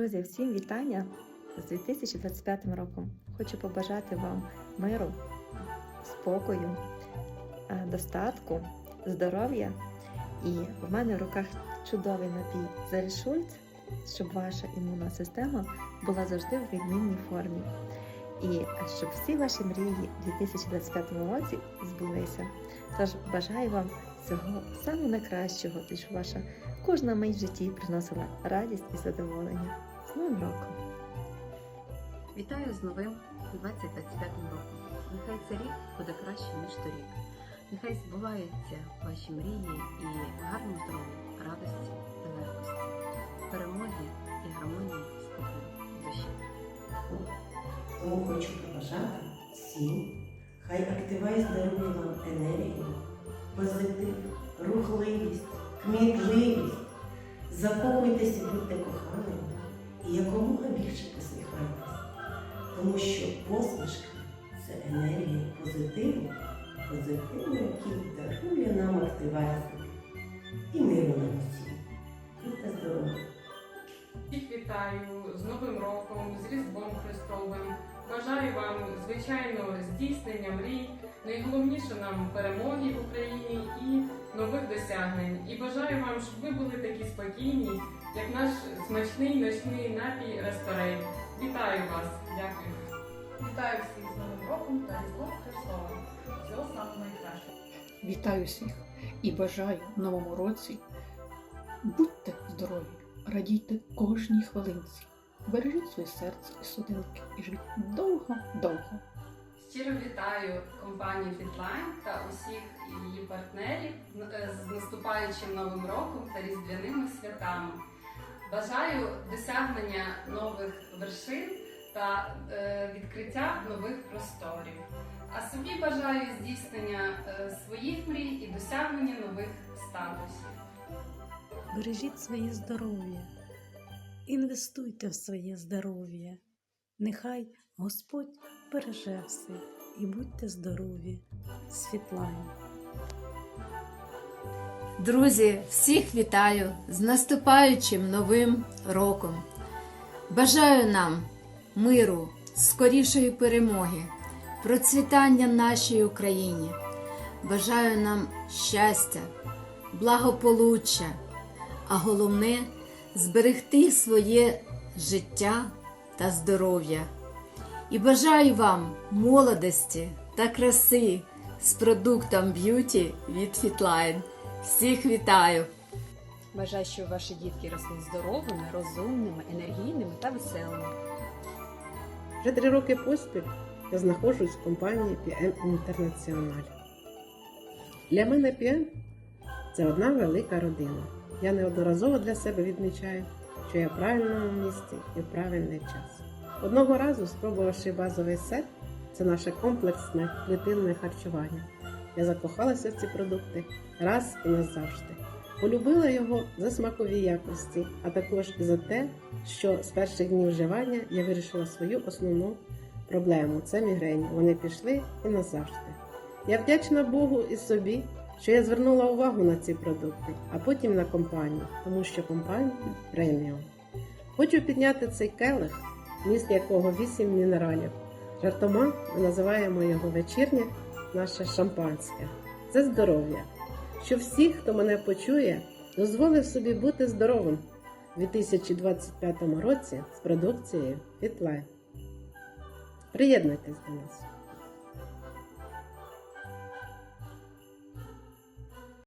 Друзі, всім вітання з 2025 роком. Хочу побажати вам миру, спокою, е, достатку, здоров'я. І в мене в руках чудовий напій Зарішульц, щоб ваша імунна система була завжди в відмінній формі. І щоб всі ваші мрії в 2025 році збулися. Тож бажаю вам всього самого найкращого і щоб ваша кожна мить в житті приносила радість і задоволення. З Новим роком! Вітаю з новим 2025 роком. Нехай цей рік буде краще, ніж торік. Нехай збуваються ваші мрії і в гарному здоров'ї, радості та легкості, перемоги і гармонії спокою душі. Тому хочу побажати всім, хай активає здоров'я вам енергію, позитив, рухливість, кмітливість. Закохуйтесь і будьте коханими і якомога більше посміхайтесь. Тому що посмішка це енергія позитиву, позитиву, який дарує нам активацію і миру на усі. Будьте здорові! Всіх вітаю з Новим роком, з Різдвом Христовим. Бажаю вам, звичайно, здійснення мрій, найголовніше нам перемоги в Україні і нових досягнень. І бажаю вам, щоб ви були такі спокійні, як наш смачний ночний напій Ресторей. Вітаю вас! Дякую. Вітаю всіх з Новим роком та Різдвом Христовим. Всього самого найкращого. Вітаю всіх і бажаю в новому році. Будьте здорові, радійте кожній хвилинці, бережіть своє серце і судинки і живіть довго-довго. Щиро вітаю компанію Fitline та усіх її партнерів е, з наступаючим новим роком та різдвяними святами. Бажаю досягнення нових вершин та е, відкриття нових просторів. А собі бажаю здійснення е, своїх мрій і досягнення нових статусів. Бережіть своє здоров'я, інвестуйте в своє здоров'я. Нехай Господь береже все і будьте здорові. Світлана. Друзі, всіх вітаю з наступаючим новим роком. Бажаю нам миру, скорішої перемоги, процвітання нашій Україні. Бажаю нам щастя, благополуччя, а головне зберегти своє життя та здоров'я. І бажаю вам молодості та краси з продуктом б'юті від Fitline. Всіх вітаю! Бажаю, щоб ваші дітки росли здоровими, розумними, енергійними та веселими. Вже три роки поспіль я знаходжусь в компанії PM International. Для мене PM – це одна велика родина. Я неодноразово для себе відмічаю, що я в правильному місці і в правильний час. Одного разу, спробувавши базовий сет, це наше комплексне клітинне харчування. Я закохалася в ці продукти раз і назавжди. Полюбила його за смакові якості, а також і за те, що з перших днів вживання я вирішила свою основну проблему це мігрені. Вони пішли і назавжди. Я вдячна Богу і собі, що я звернула увагу на ці продукти, а потім на компанію, тому що компанія преміум. Хочу підняти цей келих, міст якого 8 мінералів. Жартома ми називаємо його вечірнє наше шампанське. Це здоров'я. Що всі, хто мене почує, дозволив собі бути здоровим у 2025 році з продукцією Фітлай. Приєднуйтесь до нас.